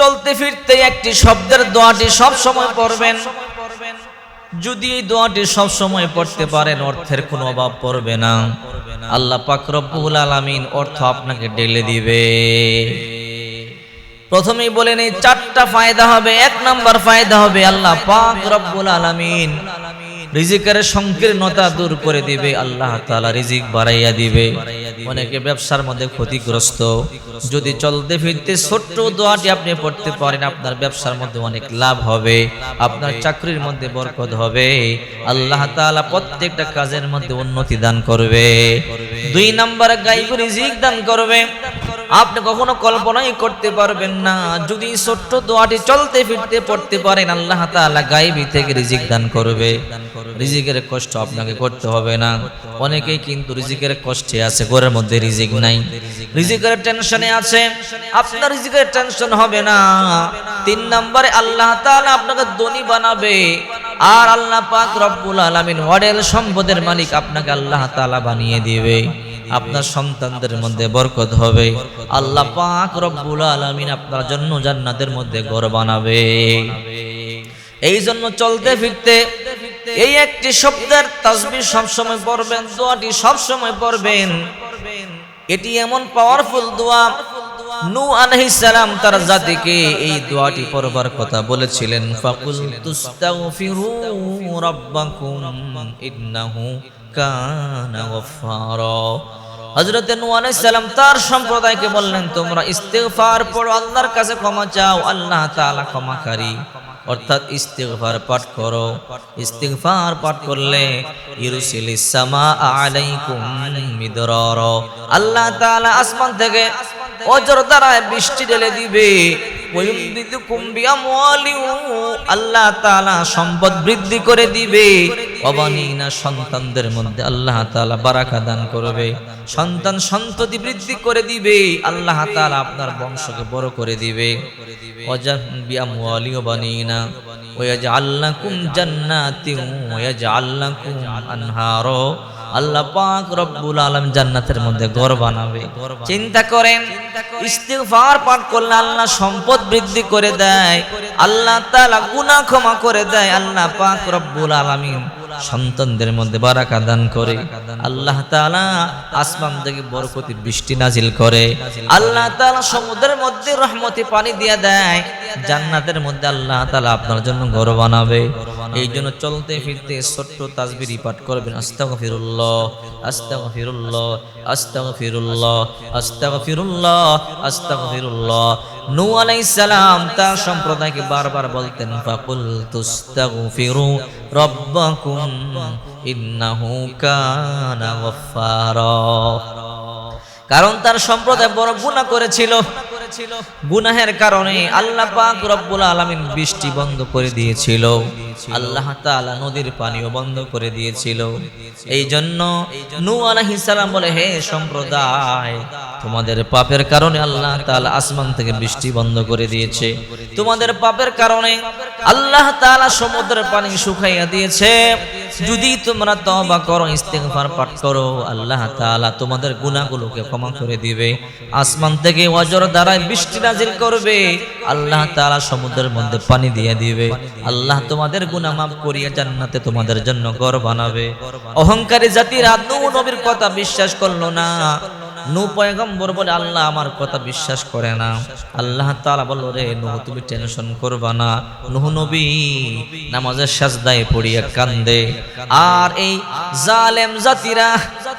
চলতে ফিরতে একটি শব্দের দোয়াটি সব সময় পড়বেন। যদি এই দোয়াটি সব সময় পড়তে পারেন, অর্থের কোনো অভাব পড়বে না। আল্লাহ পাক রব্বুল আলামিন অর্থ আপনাকে ঢেলে দিবে। প্রথমেই বলেন এই চারটা ফায়দা হবে, এক নাম্বার ফায়দা হবে, আল্লাহ পাক রব্বুল আলামিন রিজিকের সংকীর্ণতা দূর করে দিবে, আল্লাহ তাআলা রিজিক বাড়াইয়া দিবে। অনেকে ব্যবসার মধ্যে ক্ষতিগ্রস্ত। যদি চলতে ফিরতে ছোট্ট দোয়াটি আপনি পড়তে পারেন আপনার ব্যবসার মধ্যে অনেক লাভ হবে আপনার চাকরির মধ্যে বরকত হবে আল্লাহ তাআলা প্রত্যেকটা কাজের মধ্যে উন্নতি দান করবে। দুই নাম্বার গাইবুরি রিজিক দান করবে। আপনি কখনো কল্পনাই করতে পারবেন না। যদি ছোট্ট দোয়াটি চলতে ফিরতে পড়তে পারেন, আল্লাহ তাআলা গাইবি থেকে রিজিক দান করবে। রিজিকের কষ্ট আপনাকে করতে হবে না। অনেকেই কিন্তু রিজিকের কষ্টে আছে, ঘরের মধ্যে রিজিক নাই। রিজিকের টেনশনে আছে, আপনার রিজিকের টেনশন হবে না। তিন নম্বরে আল্লাহ তাআলা আপনাকে ধনী বানাবে। আর আল্লাহ পাক রব্বুল আলামিন ওয়াডেল সম্পদের মালিক আপনাকে আল্লাহ তাআলা বানিয়ে দিবে। আপনার সন্তানদের মধ্যে বরকত হবে। আল্লাহ পাক রব্বুল আলামিন আপনার জন্য জান্নাতের মধ্যে ঘর বানাবে। এই জন্য চলতে ফিরতে এই একটি শব্দের তাসবিহ সব সময় পড়বেন দোয়াটি সব সময় পড়বেন। এটি এমন পাওয়ারফুল দোয়া। নূ সালাম তার জাতিকে এই দোয়াটি পড়বার কথা বলেছিলেন। ফাকুল তুস্তাগফিরু রাব্বাকুম ইন্নাহু কানা নূহ আলাইহিস সালাম তার সম্প্রদায়কে বললেন, তোমরা ইস্তেফার পড়ো, আল্লাহর কাছে ক্ষমা চাও, আল্লাহ তাআলা ক্ষমাকারী। অর্থাৎ ইস্তেফার পাঠ করো। ইস্তেফার পাঠ করলে ইরসিলিস সামা আলাইকুম মিদরার। আল্লাহ তালা আসমান থেকে অজর দ্বারা বৃষ্টি ঢেলে দিবে। আল্লাহ সম্পদ বৃদ্ধি করে দিবে। সন্তানদের মধ্যে আল্লাহ বারাকা দান করবে। সন্তান সন্ততি বৃদ্ধি করে দিবে। আল্লাহ আপনার বংশকে বড় করে দিবে। লাকুম জান্নাতিন ওয়াজআল লাকুম আনহারা। আল্লাহ পাক রব্বুল আলম জান্নাতের মধ্যে ঘর বানাবে। চিন্তা করেন, ইস্তিগফার পাঠ করলে আল্লাহ সম্পদ বৃদ্ধি করে দেয়, আল্লাহ তাআলা গুনাহ ক্ষমা করে দেয়, আল্লাহ পাক রব্বুল আলামিন সন্তানদের মধ্যে বারাকা দান করে। আল্লাহ তাআলা আসমান থেকে বরকতি বৃষ্টি নাজিল করে। আল্লাহ তাআলা সমুদ্রের মধ্যে রহমতি পানি দিয়ে দেয় জান্নাতের মধ্যে আল্লাহ তাআলা আপনার জন্য ঘর বানাবে। এই জন্য চলতে ফিরতে ছোট্ট তাসবিরি পাঠ করবেন। আস্তাগফিরুল্লাহ আস্তাগফিরুল্লাহ আস্তাগফিরুল্লাহ আস্তাগফিরুল্লাহ আস্তাগফিরুল্লাহ। নূহ আলাইহিস সালাম তার সম্প্রদায়কে বারবার বলতেন, ফাকুল তুস্তাগফিরু রাব্বাকুম ইন্নাহু কানা গফফারা। কারণ তার সম্প্রদায় বড় গুনাহ করেছিল। গুনাহের কারণে আল্লাহ পাক রব্বুল আলামিন বৃষ্টি বন্ধ করে দিয়েছিল। আল্লাহ তাআলা নদীর পানিও বন্ধ করে দিয়েছিল। এই জন্য নূহ আলাইহিস সালাম বলে, হে সম্প্রদায় তোমাদের পাপের কারণে আল্লাহ তাআলা আসমান থেকে বৃষ্টি বন্ধ করে দিয়েছে। তোমাদের পাপের কারণে আল্লাহ তাআলা সমুদ্রের পানি শুকাইয়া দিয়েছে। যদি তোমরা তওবা করো, ইস্তেগফার পাঠ করো, আল্লাহ তাআলা তোমাদের গুনাহগুলোকে ক্ষমা করে দিবে। আসমান থেকে ওয়াজর দ্বারা বৃষ্টি নাজিল করবে। আল্লাহ তাআলা সমুদ্রের মধ্যে পানি দিয়ে দিবে। আল্লাহ তোমাদের গুনাহ মাফ করিয়া জান্নাতে তোমাদের জন্য ঘর বানাবে। অহংকারী জাতির আদৌ নবীর কথা বিশ্বাস করল না। নূহ পয়গম্বর বলে আল্লাহ আমার কথা বিশ্বাস করে না। আল্লাহ তালা বলল, রে নুহ, তুমি টেনশন করবা না। নুহ নবী নামাজের সাজদায় পড়িয়া কান্দে। আর এই জালেম জাতিরা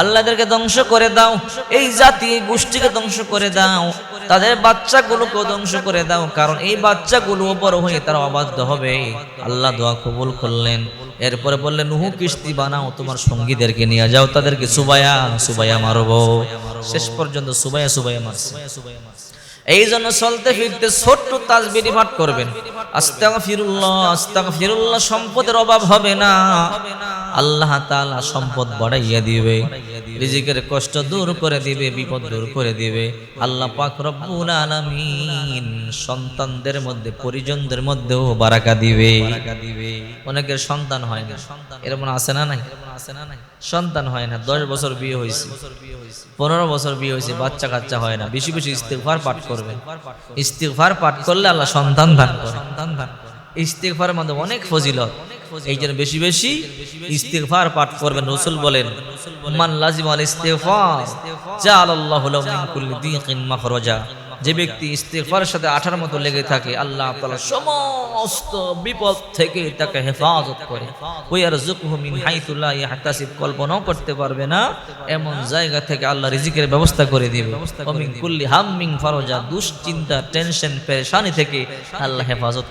আল্লাহদেরকে ধ্বংস করে দাও, এই জাতি গোষ্ঠীকে ধ্বংস করে দাও, তাদের বাচ্চাগুলোকে ধ্বংস করে দাও, কারণ এই বাচ্চাগুলো বড় হয়ে তারা অবাধ্য হবে। আল্লাহ দোয়া কবুল করলেন। এরপরে বললেন, নুহু কিস্তি বানাও, তোমার সঙ্গীদেরকে নিয়ে যাও, তাদেরকে সুবায়া সুবায়া মারবো। শেষ পর্যন্ত সুবায়া সুবায়া মারছে। এই জন্য চলতে ফিরতে ছোট্ট তাজবিরি পাঠ করবেন। আস্তাগফিরুল্লাহ আস্তাগফিরুল্লাহ, সম্পদের অভাব হবে না। আল্লাহ তাআলা সম্পদ বাড়াইয়া দিবে, রিজিকের কষ্ট দূর করে দিবে, বিপদ দূর করে দিবে। আল্লাহ পাক রব্বুল আলামিন সন্তানদের মধ্যে, পরিজনদের মধ্যেও বারাকা দিবে। অনেকের সন্তান হয় না। এরকম আছে না নাই? সন্তান হয় না। দশ বছর বিয়ে হয়েছে। পনেরো বছর বিয়ে হয়েছে, বাচ্চা কাচ্চা হয় না। বেশি বেশি ইস্তেগফার পাঠ করবে। ইস্তেগফার পাঠ করলে আল্লাহ সন্তান দান করে সন্তান দান করে। ইস্তেগফারের মধ্যে অনেক ফজিলত। এই জন্য বেশি বেশি ইস্তেগফার পাঠ করবেন। রসুল বলেন, মান লাজিম আল ইস্তেগফার, জাআলাল্লাহু লাহু মিন কুল্লি দিকিন মাখরাজা। যে ব্যক্তি ইস্তেগফারের সাথে আঠার মতো লেগে থাকে, আল্লাহ তাআলা সমস্ত বিপদ থেকে তাকে হেফাজত করে। ওই আর জুকহু মিন হাইতু লা ইয়াহতাসিব, কল্পনাও করতে পারবে না, এমন জায়গা থেকে আল্লাহ রিজিকের ব্যবস্থা করে দিবে। ও মিন কুল্লি হাম্মিং ফারজা, দুশ্চিন্তা, টেনশন, পেরেশানি থেকে আল্লাহ হেফাজত